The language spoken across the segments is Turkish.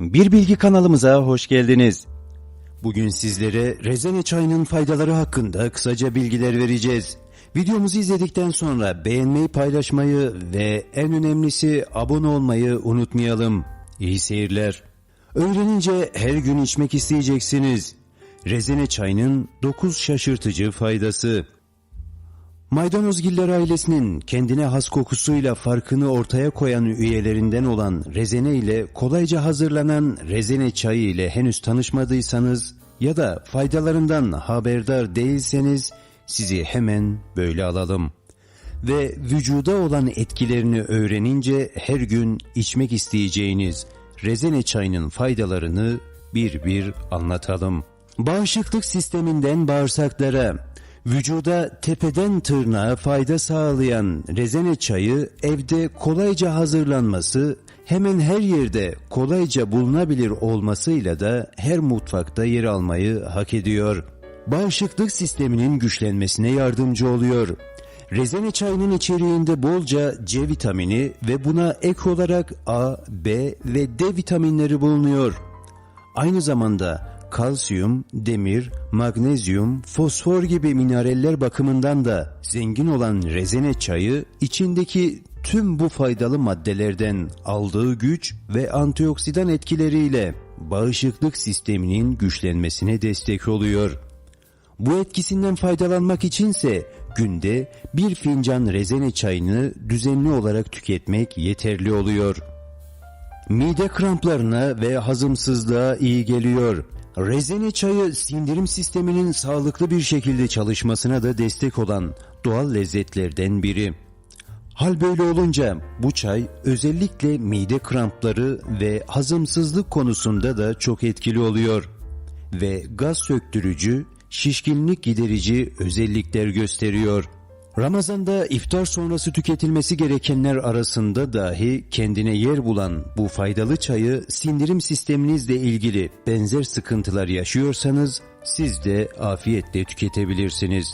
Bir Bilgi kanalımıza hoş geldiniz. Bugün sizlere rezene çayının faydaları hakkında kısaca bilgiler vereceğiz. Videomuzu izledikten sonra beğenmeyi, paylaşmayı ve en önemlisi abone olmayı unutmayalım. İyi seyirler. Öğrenince her gün içmek isteyeceksiniz. Rezene çayının 9 şaşırtıcı faydası. Maydanozgiller ailesinin kendine has kokusuyla farkını ortaya koyan üyelerinden olan rezene ile kolayca hazırlanan rezene çayı ile henüz tanışmadıysanız ya da faydalarından haberdar değilseniz sizi hemen böyle alalım. Ve vücuda olan etkilerini öğrenince her gün içmek isteyeceğiniz rezene çayının faydalarını bir bir anlatalım. Bağışıklık sisteminden bağırsaklara, Vücuda tepeden tırnağa fayda sağlayan rezene çayı evde kolayca hazırlanması, hemen her yerde kolayca bulunabilir olmasıyla da her mutfakta yer almayı hak ediyor. Bağışıklık sisteminin güçlenmesine yardımcı oluyor. Rezene çayının içeriğinde bolca C vitamini ve buna ek olarak A, B ve D vitaminleri bulunuyor. Aynı zamanda kalsiyum, demir, magnezyum, fosfor gibi mineraller bakımından da zengin olan rezene çayı içindeki tüm bu faydalı maddelerden aldığı güç ve antioksidan etkileriyle bağışıklık sisteminin güçlenmesine destek oluyor. Bu etkisinden faydalanmak içinse günde bir fincan rezene çayını düzenli olarak tüketmek yeterli oluyor. Mide kramplarına ve hazımsızlığa iyi geliyor. Rezene çayı sindirim sisteminin sağlıklı bir şekilde çalışmasına da destek olan doğal lezzetlerden biri. Hal böyle olunca bu çay özellikle mide krampları ve hazımsızlık konusunda da çok etkili oluyor ve gaz söktürücü, şişkinlik giderici özellikler gösteriyor. Ramazanda iftar sonrası tüketilmesi gerekenler arasında dahi kendine yer bulan bu faydalı çayı sindirim sisteminizle ilgili benzer sıkıntılar yaşıyorsanız siz de afiyetle tüketebilirsiniz.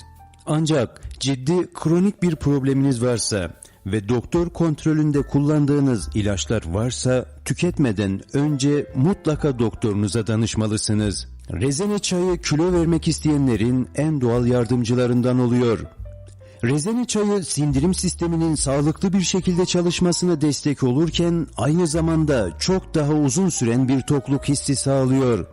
Ancak ciddi kronik bir probleminiz varsa ve doktor kontrolünde kullandığınız ilaçlar varsa tüketmeden önce mutlaka doktorunuza danışmalısınız. Rezene çayı kilo vermek isteyenlerin en doğal yardımcılarından oluyor. Rezene çayı sindirim sisteminin sağlıklı bir şekilde çalışmasına destek olurken aynı zamanda çok daha uzun süren bir tokluk hissi sağlıyor.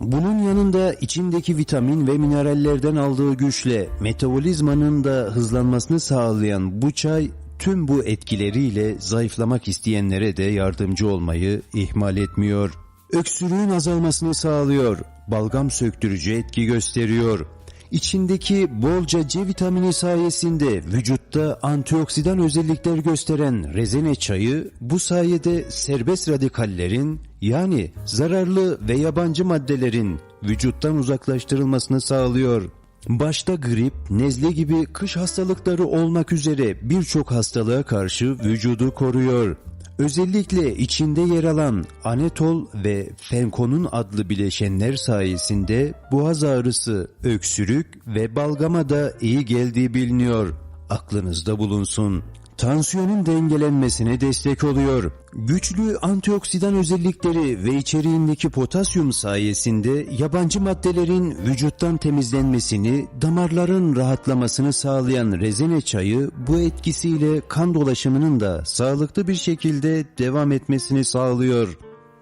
Bunun yanında içindeki vitamin ve minerallerden aldığı güçle metabolizmanın da hızlanmasını sağlayan bu çay tüm bu etkileriyle zayıflamak isteyenlere de yardımcı olmayı ihmal etmiyor. Öksürüğün azalmasını sağlıyor, balgam söktürücü etki gösteriyor. İçindeki bolca C vitamini sayesinde vücutta antioksidan özellikler gösteren rezene çayı bu sayede serbest radikallerin yani zararlı ve yabancı maddelerin vücuttan uzaklaştırılmasını sağlıyor. Başta grip, nezle gibi kış hastalıkları olmak üzere birçok hastalığa karşı vücudu koruyor. Özellikle içinde yer alan anetol ve fenkonun adlı bileşenler sayesinde boğaz ağrısı, öksürük ve balgama da iyi geldiği biliniyor. Aklınızda bulunsun. Tansiyonun dengelenmesine destek oluyor. Güçlü antioksidan özellikleri ve içeriğindeki potasyum sayesinde yabancı maddelerin vücuttan temizlenmesini, damarların rahatlamasını sağlayan rezene çayı bu etkisiyle kan dolaşımının da sağlıklı bir şekilde devam etmesini sağlıyor.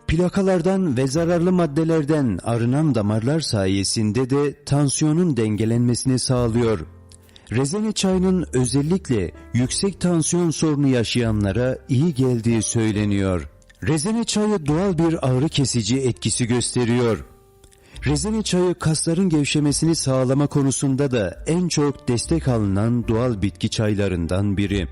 Plakalardan ve zararlı maddelerden arınan damarlar sayesinde de tansiyonun dengelenmesini sağlıyor. Rezene çayının özellikle yüksek tansiyon sorunu yaşayanlara iyi geldiği söyleniyor. Rezene çayı doğal bir ağrı kesici etkisi gösteriyor. Rezene çayı kasların gevşemesini sağlama konusunda da en çok destek alınan doğal bitki çaylarından biri.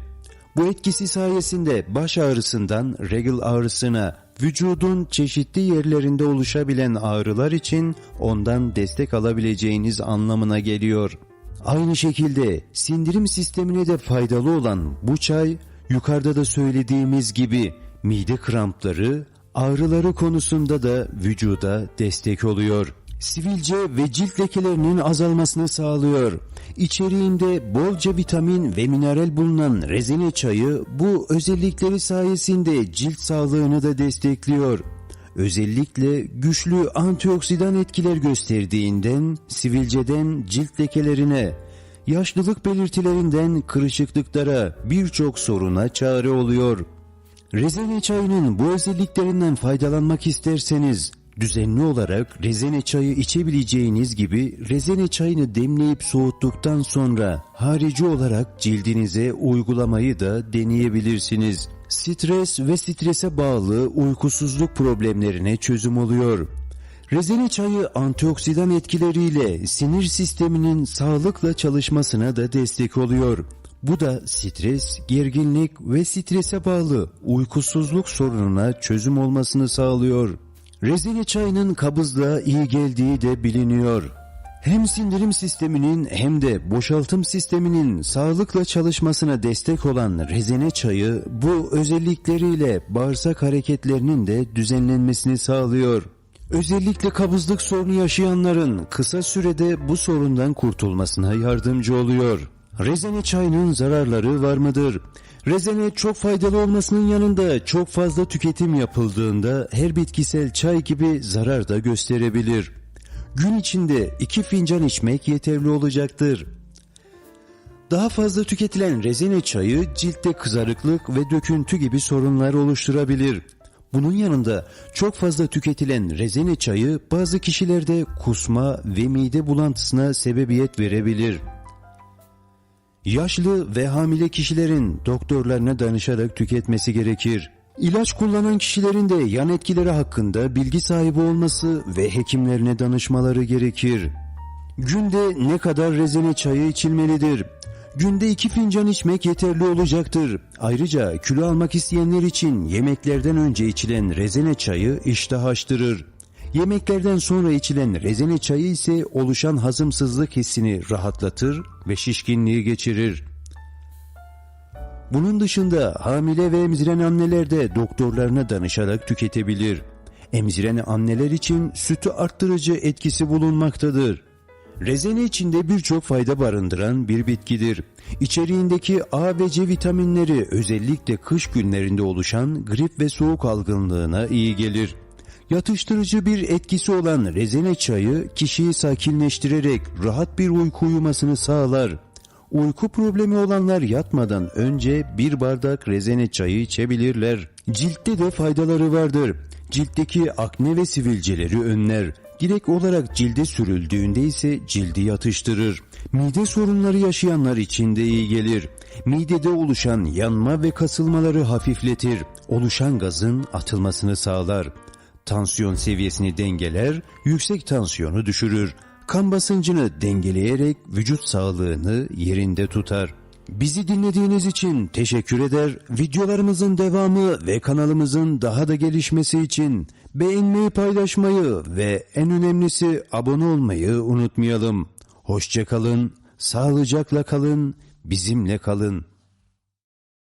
Bu etkisi sayesinde baş ağrısından regl ağrısına, vücudun çeşitli yerlerinde oluşabilen ağrılar için ondan destek alabileceğiniz anlamına geliyor. Aynı şekilde sindirim sistemine de faydalı olan bu çay yukarıda da söylediğimiz gibi mide krampları, ağrıları konusunda da vücuda destek oluyor. Sivilce ve cilt lekelerinin azalmasını sağlıyor. İçeriğinde bolca vitamin ve mineral bulunan rezene çayı bu özellikleri sayesinde cilt sağlığını da destekliyor. Özellikle güçlü antioksidan etkiler gösterdiğinden sivilceden cilt lekelerine, yaşlılık belirtilerinden kırışıklıklara birçok soruna çare oluyor. Rezene çayının bu özelliklerinden faydalanmak isterseniz düzenli olarak rezene çayı içebileceğiniz gibi rezene çayını demleyip soğuttuktan sonra harici olarak cildinize uygulamayı da deneyebilirsiniz. Stres ve strese bağlı uykusuzluk problemlerine çözüm oluyor. Rezene çayı antioksidan etkileriyle sinir sisteminin sağlıkla çalışmasına da destek oluyor. Bu da stres, gerginlik ve strese bağlı uykusuzluk sorununa çözüm olmasını sağlıyor. Rezene çayının kabızlığa iyi geldiği de biliniyor. Hem sindirim sisteminin hem de boşaltım sisteminin sağlıkla çalışmasına destek olan rezene çayı bu özellikleriyle bağırsak hareketlerinin de düzenlenmesini sağlıyor. Özellikle kabızlık sorunu yaşayanların kısa sürede bu sorundan kurtulmasına yardımcı oluyor. Rezene çayının zararları var mıdır? Rezene çok faydalı olmasının yanında çok fazla tüketim yapıldığında her bitkisel çay gibi zarar da gösterebilir. Gün içinde iki fincan içmek yeterli olacaktır. Daha fazla tüketilen rezene çayı ciltte kızarıklık ve döküntü gibi sorunlar oluşturabilir. Bunun yanında çok fazla tüketilen rezene çayı bazı kişilerde kusma ve mide bulantısına sebebiyet verebilir. Yaşlı ve hamile kişilerin doktorlarına danışarak tüketmesi gerekir. İlaç kullanan kişilerin de yan etkileri hakkında bilgi sahibi olması ve hekimlerine danışmaları gerekir. Günde ne kadar rezene çayı içilmelidir? Günde iki fincan içmek yeterli olacaktır. Ayrıca kilo almak isteyenler için yemeklerden önce içilen rezene çayı iştah açtırır. Yemeklerden sonra içilen rezene çayı ise oluşan hazımsızlık hissini rahatlatır ve şişkinliği geçirir. Bunun dışında hamile ve emziren anneler de doktorlarına danışarak tüketebilir. Emziren anneler için sütü arttırıcı etkisi bulunmaktadır. Rezene içinde birçok fayda barındıran bir bitkidir. İçeriğindeki A ve C vitaminleri özellikle kış günlerinde oluşan grip ve soğuk algınlığına iyi gelir. Yatıştırıcı bir etkisi olan rezene çayı kişiyi sakinleştirerek rahat bir uyku uyumasını sağlar. Uyku problemi olanlar yatmadan önce bir bardak rezene çayı içebilirler. Ciltte de faydaları vardır. Ciltteki akne ve sivilceleri önler. Direkt olarak cilde sürüldüğünde ise cildi yatıştırır. Mide sorunları yaşayanlar için de iyi gelir. Midede oluşan yanma ve kasılmaları hafifletir. Oluşan gazın atılmasını sağlar. Tansiyon seviyesini dengeler, yüksek tansiyonu düşürür. Kan basıncını dengeleyerek vücut sağlığını yerinde tutar. Bizi dinlediğiniz için teşekkür eder. Videolarımızın devamı ve kanalımızın daha da gelişmesi için beğenmeyi, paylaşmayı ve en önemlisi abone olmayı unutmayalım. Hoşçakalın, sağlıcakla kalın, bizimle kalın.